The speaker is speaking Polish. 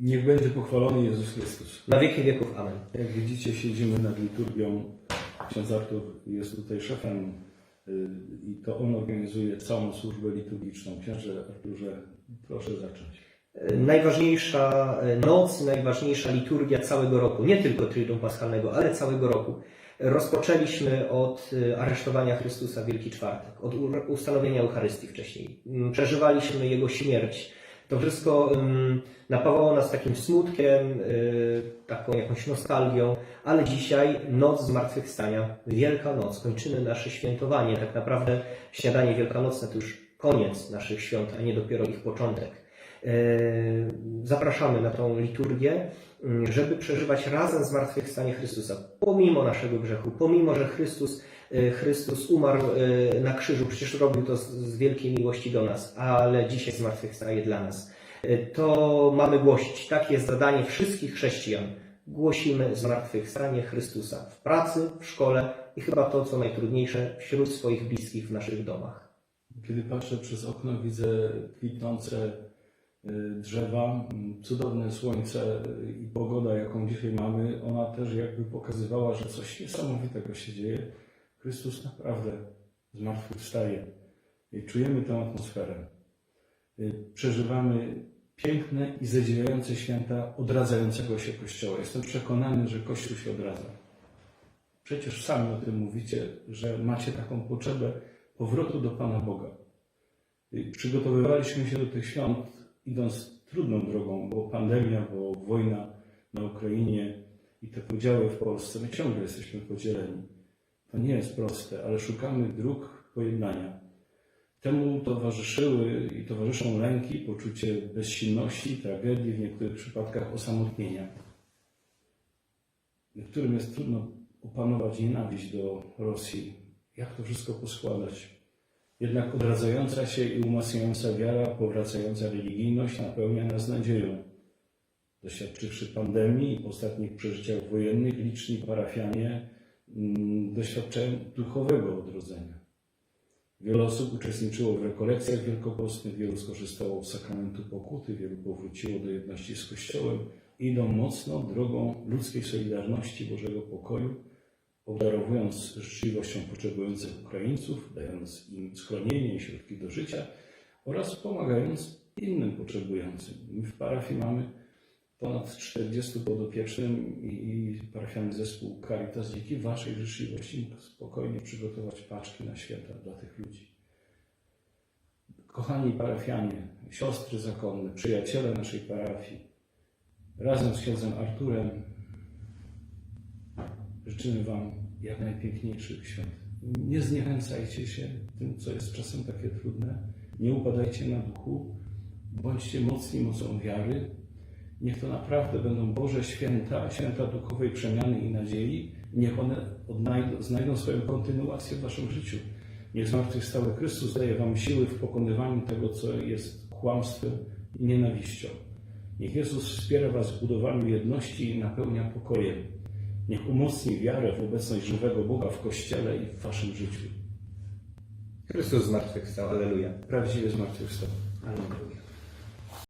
Niech będzie pochwalony Jezus Chrystus. Na wieki wieków. Amen. Jak widzicie, siedzimy nad liturgią. Ksiądz Artur jest tutaj szefem y, i to on organizuje całą służbę liturgiczną. Księże Arturze, proszę zacząć. Najważniejsza e, noc, najważniejsza liturgia całego roku, nie tylko Triduum Paschalnego, ale całego roku. Rozpoczęliśmy od aresztowania Chrystusa w Wielki Czwartek, od ustanowienia Eucharystii wcześniej. Mm, Przeżywaliśmy Jego śmierć. To wszystko napawało nas takim smutkiem, y, taką jakąś nostalgią, ale dzisiaj noc zmartwychwstania, Wielka Noc, kończymy nasze świętowanie. Tak naprawdę śniadanie wielkanocne to już koniec naszych świąt, a nie dopiero ich początek. E, Zapraszamy na tą liturgię, m, żeby przeżywać razem zmartwychwstanie Chrystusa. Pomimo naszego grzechu, pomimo, że Chrystus, e, Chrystus umarł e, na krzyżu, przecież robił to z, wielkiej miłości do nas, ale dzisiaj zmartwychwstaje dla nas. To mamy głosić. Tak jest zadanie wszystkich chrześcijan. Głosimy zmartwychwstanie Chrystusa w pracy, w szkole i chyba to, co najtrudniejsze, wśród swoich bliskich w naszych domach. Kiedy patrzę przez okno, widzę kwitnące drzewa, mm, cudowne słońce y, i pogoda, jaką dzisiaj mamy, ona też jakby pokazywała, że coś niesamowitego się dzieje. Chrystus naprawdę zmartwychwstaje i czujemy tę atmosferę. Y, Przeżywamy piękne i zadziwiające święta odradzającego się Kościoła. Jestem przekonany, że Kościół się odradza. Przecież sami o tym mówicie, że macie taką potrzebę powrotu do Pana Boga. Przygotowywaliśmy się do tych świąt, idąc trudną drogą, bo pandemia, bo wojna na Ukrainie i te podziały w Polsce, my ciągle jesteśmy podzieleni. To nie jest proste, ale szukamy dróg pojednania. Temu towarzyszyły i towarzyszą lęki, poczucie bezsilności, tragedii, w niektórych przypadkach osamotnienia. Niektórym jest trudno opanować nienawiść do Rosji. Jak to wszystko poskładać? Jednak odradzająca się i umacniająca wiara, powracająca religijność napełnia nas nadzieją. Doświadczywszy pandemii i ostatnich przeżyciach wojennych, liczni parafianie mm, doświadczają duchowego odrodzenia. Wiele osób uczestniczyło w rekolekcjach wielkopostnych, wielu skorzystało z sakramentu pokuty, wielu powróciło do jedności z Kościołem idą mocno drogą ludzkiej solidarności, Bożego pokoju, obdarowując życzliwością potrzebujących Ukraińców, dając im schronienie i środki do życia oraz pomagając innym potrzebującym. My w parafii mamy ponad 40 podopiecznym i, parafialny zespół Caritas dzięki Waszej życzliwości spokojnie przygotować paczki na święta dla tych ludzi. Kochani parafianie, siostry zakonne, przyjaciele naszej parafii, razem z księdzem Arturem życzymy Wam jak najpiękniejszych świąt. Nie zniechęcajcie się tym, co jest czasem takie trudne. Nie upadajcie na duchu. Bądźcie mocni mocą wiary. Niech to naprawdę będą Boże święta, święta duchowej przemiany i nadziei. Niech one odnajdą, znajdą swoją kontynuację w Waszym życiu. Niech zmartwychwstały Chrystus daje Wam siły w pokonywaniu tego, co jest kłamstwem i nienawiścią. Niech Jezus wspiera Was w budowaniu jedności i napełnia pokojem. Niech umocni wiarę w obecność żywego Boga w Kościele i w Waszym życiu. Chrystus zmartwychwstał, aleluja. Prawdziwie zmartwychwstał. Aleluja.